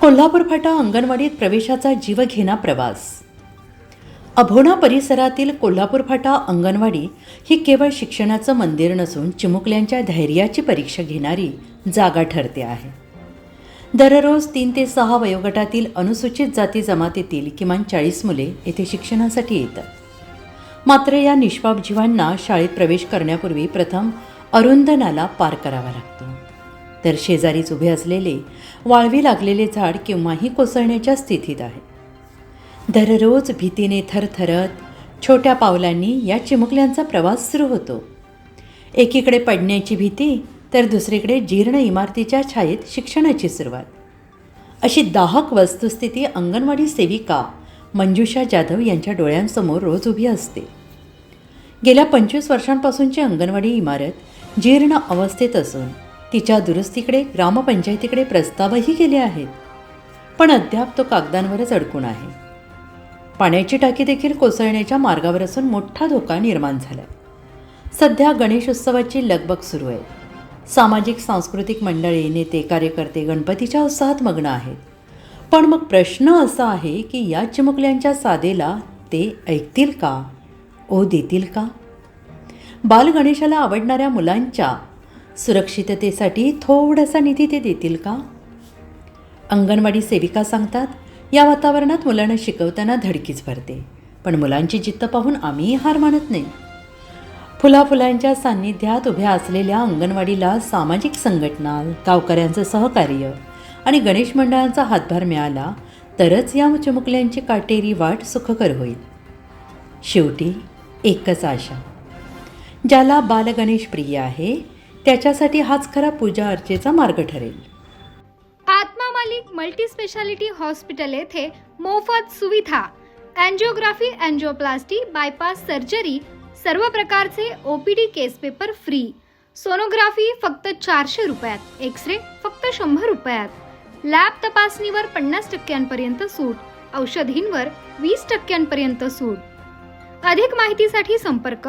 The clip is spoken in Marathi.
कोल्हापूर फाटा अंगणवाडीत प्रवेशाचा जीवघेणा प्रवास. अभोणा परिसरातील कोल्हापूर फाटा अंगणवाडी ही केवळ शिक्षणाचं मंदिर नसून चिमुकल्यांच्या धैर्याची परीक्षा घेणारी जागा ठरते आहे. दररोज तीन ते सहा वयोगटातील अनुसूचित जाती जमातीतील किमान चाळीस मुले येथे शिक्षणासाठी येतात. मात्र या निष्पाप जीवांना शाळेत प्रवेश करण्यापूर्वी प्रथम अरुंद नाला पार करावा लागतो. तर शेजारीच उभे असलेले वाळवी लागलेले झाड केव्हाही कोसळण्याच्या स्थितीत आहे. दररोज भीतीने थरथरत छोट्या पावलांनी या चिमुकल्यांचा प्रवास सुरू होतो. एकीकडे पडण्याची भीती तर दुसरीकडे जीर्ण इमारतीच्या छायेत शिक्षणाची सुरुवात. अशी दाहक वस्तुस्थिती अंगणवाडी सेविका मंजुषा जाधव यांच्या डोळ्यांसमोर रोज उभी असते. गेल्या पंचवीस वर्षांपासूनची अंगणवाडी इमारत जीर्ण अवस्थेत असून तिच्या दुरुस्तीकडे ग्रामपंचायतीकडे प्रस्तावही केले आहेत. पण अद्याप तो कागदांवरच अडकून आहे. पाण्याची टाकी देखील कोसळण्याच्या मार्गावर असून मोठा धोका निर्माण झाला. सध्या गणेश उत्सवाची लगबग सुरू आहे. सामाजिक सांस्कृतिक मंडळी नेते कार्यकर्ते गणपतीच्या उत्साहात मग्न आहेत. पण मग प्रश्न असा आहे की या चिमुकल्यांच्या साधेला ते ऐकतील का? ओ देतील का? बालगणेशाला आवडणाऱ्या मुलांच्या सुरक्षिततेसाठी थोडासा निधी ते देतील का? अंगणवाडी सेविका सांगतात या वातावरणात मुलांना शिकवताना धडकीच भरते पण मुलांची जिद्द पाहून आम्हीही हार मानत नाही. फुलाफुलांच्या सान्निध्यात उभ्या असलेल्या अंगणवाडीला सामाजिक संघटना गावकऱ्यांचं सहकार्य आणि गणेश मंडळांचा हातभार मिळाला तरच या चमुकल्यांची काटेरी वाट सुखकर होईल. शेवटी एकच आशा ज्याला बालगणेश प्रिय आहे त्याच्यासाठी हाच खरा पूजा अर्चेचा मार्ग ठरेल. आत्मा मालिक मल्टी स्पेशालिटी हॉस्पिटल येथे मोफत सुविधा अँजिओग्राफी अँजिओप्लास्टी बायपास सर्जरी सर्व प्रकारचे O P D case paper free sonography फक्त चारशे रुपयात एक्सरे फक्त शंभर रुपयात. लॅब तपासणीवर पन्नास टक्क्यांपर्यंत सूट औषधींवर वीस टक्क्यांपर्यंत सूट. अधिक माहितीसाठी संपर्क